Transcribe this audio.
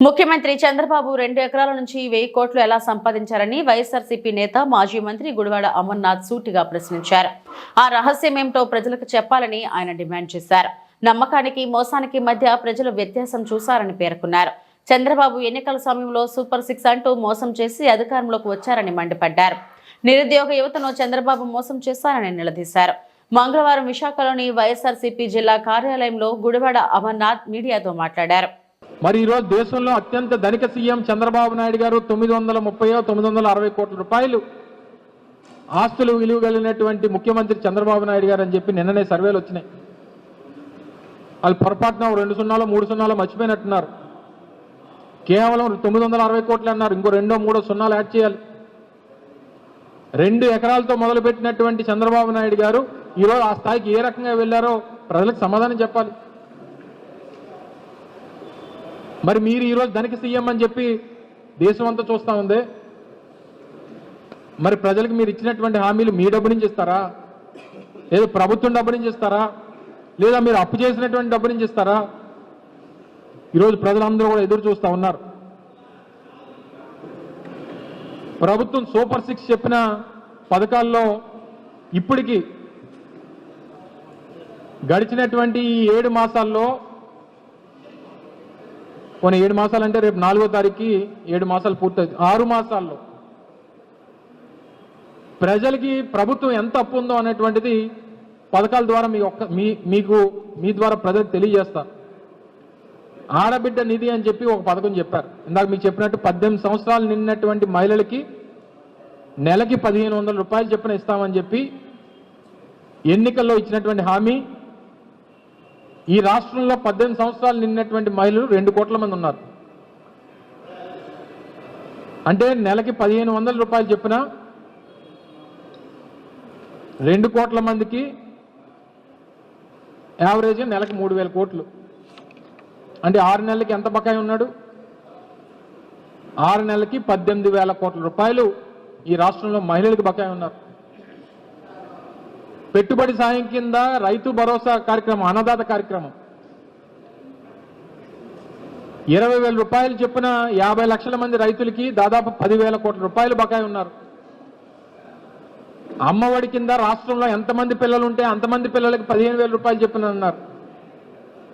ముఖ్యమంత్రి చంద్రబాబు రెండు ఎకరాల నుంచి వెయ్యి కోట్లు ఎలా సంపాదించారని వైఎస్ఆర్సీపీ నేత మాజీ మంత్రి గుడివాడ అమర్నాథ్ సూటిగా ప్రశ్నించారు. ఆ రహస్యమేమిటో ప్రజలకు చెప్పాలని ఆయన డిమాండ్ చేశారు. నమ్మకానికి మోసానికి మధ్య ప్రజలు వ్యత్యాసం చూశారని పేర్కొన్నారు. చంద్రబాబు ఎన్నికల సమయంలో సూపర్ సిక్స్ అంటూ మోసం చేసి అధికారంలోకి వచ్చారని మండిపడ్డారు. నిరుద్యోగ యువతను చంద్రబాబు మోసం చేశారని నిలదీశారు. మంగళవారం విశాఖలోని వైఎస్ఆర్సీపీ జిల్లా కార్యాలయంలో గుడివాడ అమర్నాథ్ మీడియాతో మాట్లాడారు. మరి ఈరోజు దేశంలో అత్యంత ధనిక సీఎం చంద్రబాబు నాయుడు గారు తొమ్మిది వందల ముప్పై తొమ్మిది వందల అరవై కోట్ల రూపాయలు ఆస్తులు విలువ కలిగినటువంటి ముఖ్యమంత్రి చంద్రబాబు నాయుడు గారు అని చెప్పి నిన్ననే సర్వేలు వచ్చినాయి. వాళ్ళు పొరపాటున రెండు సున్నాలో మూడు సున్నాలో మర్చిపోయినట్టున్నారు. కేవలం తొమ్మిది వందల అరవై కోట్లు అన్నారు. ఇంకో రెండో మూడో సున్నాలు యాడ్ చేయాలి. రెండు ఎకరాలతో మొదలుపెట్టినటువంటి చంద్రబాబు నాయుడు గారు ఈరోజు ఆ స్థాయికి ఏ రకంగా వెళ్ళారో ప్రజలకు సమాధానం చెప్పాలి. మరి మీరు ఈరోజు ధనిక సీఎం అని చెప్పి దేశం అంతా చూస్తా ఉంది. మరి ప్రజలకు మీరు ఇచ్చినటువంటి హామీలు మీ డబ్బు నుంచి ఇస్తారా? లేదా ప్రభుత్వం డబ్బు నుంచి ఇస్తారా? లేదా మీరు అప్పు చేసినటువంటి డబ్బు నుంచి ఇస్తారా? ఈరోజు ప్రజలందరూ కూడా ఎదురు చూస్తూ ఉన్నారు. ప్రభుత్వం సూపర్ సిక్స్ చెప్పిన పథకాల్లో ఇప్పటికి గడిచినటువంటి ఈ ఏడు మాసాల్లో కొన్ని ఏడు మాసాలు అంటే రేపు నాలుగో తారీఖుకి ఏడు మాసాలు పూర్తవుతుంది ఆరు మాసాల్లో. ప్రజలకి ప్రభుత్వం ఎంత అప్పు ఉందో అనేటువంటిది పథకాల ద్వారా మీ ఒక్క మీ మీకు మీ ద్వారా ప్రజలకు తెలియజేస్తారు ఆడబిడ్డ నిధి అని చెప్పి ఒక పథకం చెప్పారు. ఇందాక మీకు చెప్పినట్టు పద్దెనిమిది సంవత్సరాలు నిన్నటువంటి మహిళలకి నెలకి పదిహేను వందల రూపాయలు చెప్పిన ఇస్తామని చెప్పి ఎన్నికల్లో ఇచ్చినటువంటి హామీ ఈ రాష్ట్రంలో పద్దెనిమిది సంవత్సరాలు నిన్నటువంటి మహిళలు రెండు కోట్ల మంది ఉన్నారు. అంటే నెలకి పదిహేను వందల రూపాయలు చెప్పిన రెండు కోట్ల మందికి యావరేజ్ నెలకి మూడు వేల కోట్లు. అంటే ఆరు నెలలకి ఎంత బకాయి ఉన్నాడు? ఆరు నెలలకి పద్దెనిమిది వేల కోట్ల రూపాయలు ఈ రాష్ట్రంలో మహిళలకు బకాయి ఉన్నారు. పెట్టుబడి సాయం కింద రైతు భరోసా కార్యక్రమం అన్నదాత కార్యక్రమం. ఇరవై వేల రూపాయలు చెప్పిన యాభై లక్షల మంది రైతులకి దాదాపు పదివేల కోట్ల రూపాయలు బకాయి ఉన్నారు. అమ్మఒడి కింద రాష్ట్రంలో ఎంతమంది పిల్లలు ఉంటే అంతమంది పిల్లలకి పదిహేను వేల రూపాయలు చెప్పిన అన్నారు.